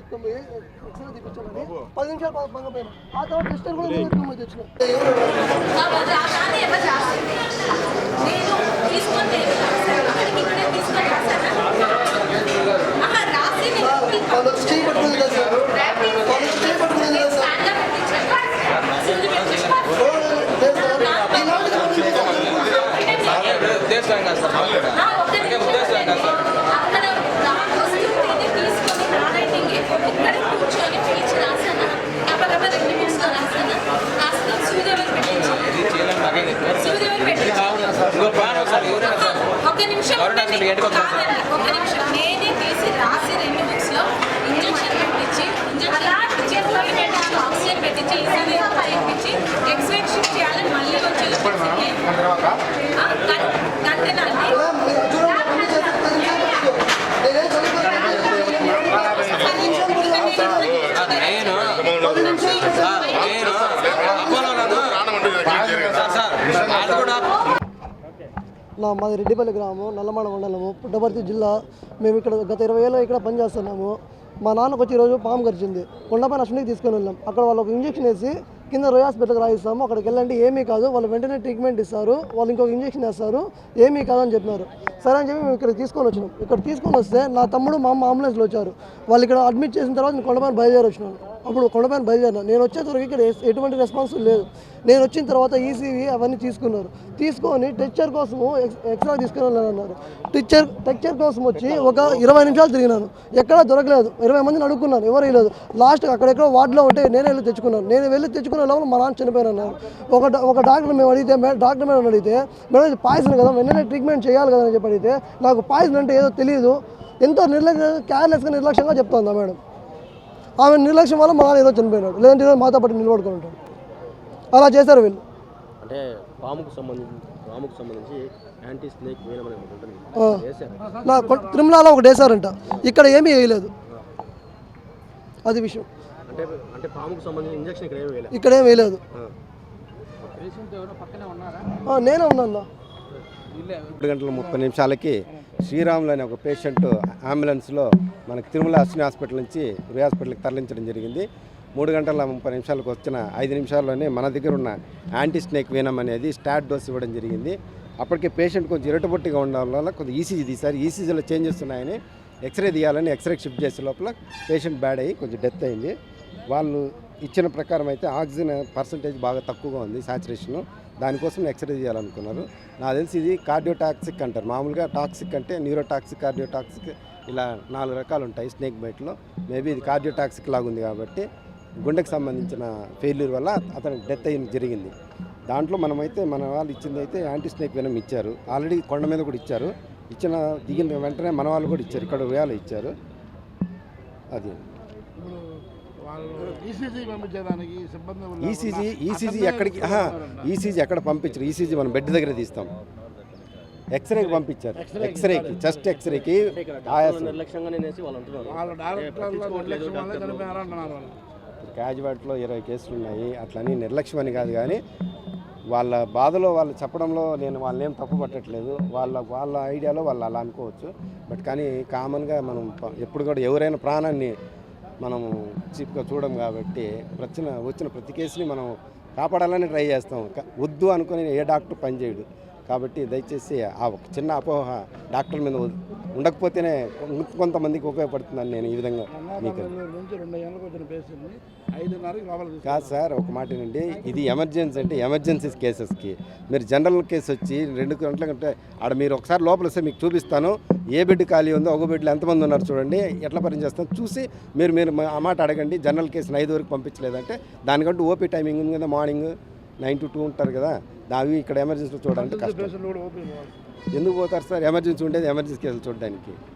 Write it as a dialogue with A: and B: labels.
A: ఎత్తుకొని తీపించాలని పది నిమిషాలు పక్కన పోయినా ఆ తర్వాత టెస్టర్ కూడా ఎత్తుకొని తెచ్చిన
B: కాబట్టి ఆ దాన్ని ఎవరు రాసింది? నేను తీసుకొని రాశాను. అక్కడికి ఇక్కడే తీసుకొని రాశానా? ఆహా, రాసి నేను మీకు
A: వాళ్ళు వచ్చి చేయి పట్టుకుని కదా సార్
B: ర్యాపింగ్
A: వాళ్ళు వచ్చి చేయి పట్టుకుని కదా సార్
B: స్కాన్లో పెట్టించాను. సూది పెట్టించాను.
A: లేదు సార్ ఈనాటికి మనం చేసాం
C: ఉద్దేశంగా సార్
B: ఆ, ఒక్క నిమిషం అక్కడ నాకు వస్తుంటేనే తీసుకొని నా రైటింగ్ ఇక్కడ కూర్చొని పీచి రాశానా గబగబా రెండు నిమిషాలు రాశానా రాస్తే సూది ఎవరు పెట్టించాను
C: ఇది చేయలేని నాకేం తెలియదు.
B: సూది ఎవరు పెట్టించాను
C: ఇంకో ప్లాన్ ఒకసారి ఎవరైనా సార్
B: ఒక నిమిషం ఒక నిమిషం. నేనే తీసి రాసి రెండు బుక్స్లో ఇంజక్షన్ పెట్టించి ఇంజక్షన్ ఆక్సిజన్ పెట్టించి ఎక్స్రే షిఫ్ట్ చేయాలని మళ్ళీ వచ్చి గంటేనండి
A: మేడం, మీరు చూడండి అన్ని చేసి పది నిమిషాలు పట్టుకో. నేనేం చదువుకోలేదు. పది నిమిషాలు కూడా కాదు సార్.
C: నేను
A: పది నిమిషాలు
C: సార్ నేను అపోలోలను సార్ సార్ వాళ్ళు కూడా
A: నా మాది రెడ్డిపల్లి గ్రామం నల్లమాడ మండలము పుట్టపర్తి జిల్లా. మేము ఇక్కడ గత ఇరవై ఏళ్ళు ఇక్కడ పనిచేస్తున్నాము. మా నాన్నకు వచ్చి ఈరోజు పాము గరిచింది. కొండపైన అశ్వినికి తీసుకొని వెళ్ళాం. అక్కడ వాళ్ళు ఒక ఇంజక్షన్ వేసి కింద రోయ్ హాస్పిటల్కి రాయిస్తాము. అక్కడికి వెళ్ళండి ఏమీ కాదు. వాళ్ళు వెంటనే ట్రీట్మెంట్ ఇస్తారు. వాళ్ళు ఇంకొక ఇంజక్షన్ వేస్తారు. ఏమీ కాదని చెప్పినారు. సరే అని చెప్పి మేము ఇక్కడ తీసుకొని వచ్చినాం. ఇక్కడ తీసుకొని వస్తే నా తమ్ముడు మా అమ్మ అంబులెన్స్లో వచ్చారు. వాళ్ళు ఇక్కడ అడ్మిట్ చేసిన తర్వాత నేను కొండపైన బయలుదేరి వచ్చినాను. అప్పుడు కొండపైన బయలుదేరినా. నేను వచ్చేసరికి ఇక్కడ ఎటువంటి రెస్పాన్స్ లేదు. నేను వచ్చిన తర్వాత ఈసీవీ అవన్నీ తీసుకున్నారు. తీసుకొని టెక్చర్ కోసము ఎక్స్ట్రా తీసుకుని అన్నారు. టీచర్ టెక్చర్ కోసం వచ్చి ఒక ఇరవై నిమిషాలు తిరిగినాను. ఎక్కడా దొరకలేదు. ఇరవై మందిని అడుగుకున్నాను ఎవరు లేదు లాస్ట్ అక్కడెక్కడో వార్డులో ఉంటే నేనే వెళ్ళి తెచ్చుకున్నాను. నేను వెళ్ళి తెచ్చుకునే లోపల మా నాన్న చనిపోయాను ఒక ఒక డాక్టర్ మేము అడిగితే డాక్టర్ మేడం అడిగితే మేడం ఇది పాయిజన్ కదా. వెంటనే ట్రీట్మెంట్ చేయాలి కదా అని చెప్పి అడిగితే నాకు పాయిజన్ అంటే ఏదో తెలియదు ఎంతో నిర్లక్ష్య కేర్లెస్గా నిర్లక్ష్యంగా చెప్తుందా మేడం? ఆమె నిర్లక్ష్యం వల్ల మా నాన్న ఈరోజు చనిపోయినాడు. లేదంటే ఈరోజు మాతో పాటు నిలబడుకొని ఉంటాడు. అలా చేశారు వీళ్ళు.
D: అంటే పాముకు సంబంధించి పాముకు సంబంధించి యాంటీ స్నేక్
A: తిరుమలలో ఒకటి వేశారంట. ఇక్కడ ఏమీ వేయలేదు. అది విషయం.
D: అంటే అంటే పాముకు సంబంధించి ఇంజక్షన్ ఇక్కడ ఏమి వేయలేదు.
A: ఇక్కడ ఏం వేయలేదు. ఆ, నేనే ఉన్నాను
E: రెండు గంటల ముప్పై నిమిషాలకి శ్రీరాములు అనే ఒక పేషెంట్ అంబులెన్స్లో మనకి తిరుమల అశ్విని హాస్పిటల్ నుంచి రుయ్ హాస్పిటల్కి తరలించడం జరిగింది. మూడు గంటల ముప్పై నిమిషాలకు వచ్చిన ఐదు నిమిషాల్లోనే మన దగ్గర ఉన్న యాంటీ స్నేక్ వీనం అనేది స్టార్ట్ డోస్ ఇవ్వడం జరిగింది. అప్పటికే పేషెంట్ కొంచెం ఇరటబొట్టిగా ఉండడం వల్ల కొంచెం ఈసీజీ తీశారు ఈసీజీలో చేంజెస్ ఉన్నాయని ఎక్స్రే తీయాలని ఎక్స్రే షిఫ్ట్ చేసే లోపల పేషెంట్ బ్యాడ్ అయ్యి కొంచెం డెత్ అయింది. వాళ్ళు ఇచ్చిన ప్రకారం అయితే ఆక్సిజన్ పర్సంటేజ్ బాగా తక్కువగా ఉంది సాచురేషన్. దానికోసం ఎక్స్రే చేయాలనుకున్నారు. నాకు తెలిసి ఇది కార్డియోటాక్సిక్ అంటారు. మామూలుగా టాక్సిక్ అంటే న్యూరోటాక్సిక్ కార్డియోటాక్సిక్ ఇలా నాలుగు రకాలు ఉంటాయి స్నేక్ బైట్లో. మేబీ ఇది కార్డియోటాక్సిక్ లాగా ఉంది కాబట్టి గుండెకి సంబంధించిన ఫెయిల్యూర్ వల్ల అతను డెత్ అయింది జరిగింది. దాంట్లో మనమైతే మన వాళ్ళు ఇచ్చింది అయితే యాంటీ స్నేక్ వెనం ఇచ్చారు. ఆల్రెడీ కొండ మీద కూడా ఇచ్చారు. ఇచ్చిన దిగిన వెంటనే మన వాళ్ళు కూడా ఇచ్చారు. ఇక్కడ వేయాలి ఇచ్చారు. అది.
F: ఈసీజీ సిబ్బంది లేకుండా
E: ఈసీజీ ఈసీజీ
F: అతన్నే
E: ఎక్కడికి. ఈసీజీ ఎక్కడ పంపించరు? ఈసీజీ మనం బెడ్ దగ్గర తీస్తాం. ఎక్స్రేకి పంపించారు. ఎక్స్రేకి చెస్ట్ ఎక్స్రేకి క్యాజువాట్లో ఇరవై కేసులు ఉన్నాయి. అట్లని నిర్లక్ష్యం అని కాదు కానీ వాళ్ళ బాధలో వాళ్ళు చెప్పడంలో నేను వాళ్ళని ఏం తప్పు పట్టట్లేదు. వాళ్ళ వాళ్ళ ఐడియాలో వాళ్ళు అలా అనుకోవచ్చు. బట్ కానీ కామన్గా మనం ఎప్పుడు కూడా ఎవరైనా ప్రాణాన్ని మనం చీప్గా చూడం కాబట్టి వచ్చిన వచ్చిన ప్రతి కేసుని మనం కాపాడాలని ట్రై చేస్తాం. వద్దు అనుకుని ఏ డాక్టర్ పనిచేయడు కాబట్టి దయచేసి ఆ ఒక చిన్న అపోహ డాక్టర్ మీద ఉండకపోతేనే కొంతమందికి ఉపయోగపడుతుందని నేను ఈ విధంగా మీకు కాదు సార్ ఒక మాట ఏంటంటే ఇది ఎమర్జెన్సీ అంటే ఎమర్జెన్సీ కేసెస్కి. మీరు జనరల్ కేసు వచ్చి రెండు గంటల కంటే ఆడ మీరు ఒకసారి లోపల వస్తే మీకు చూపిస్తాను. ఏ బెడ్ ఖాళీ ఉందో ఒక బెడ్లో ఎంతమంది ఉన్నారు చూడండి ఎట్లా పని చేస్తాం? చూసి మీరు మీరు ఆ మాట అడగండి. జనరల్ కేసుని ఐదు వరకు పంపించలేదంటే దానికంటూ ఓపీ టైమింగ్ ఉంది కదా మార్నింగ్ నైన్ టు టూ ఉంటారు కదా అవి ఇక్కడ ఎమర్జెన్సీలో చూడాలంటే కష్టం. ఎందుకు పోతారు సార్? ఎమర్జెన్సీ ఉండేది ఎమర్జెన్సీ కేసులు చూడడానికి.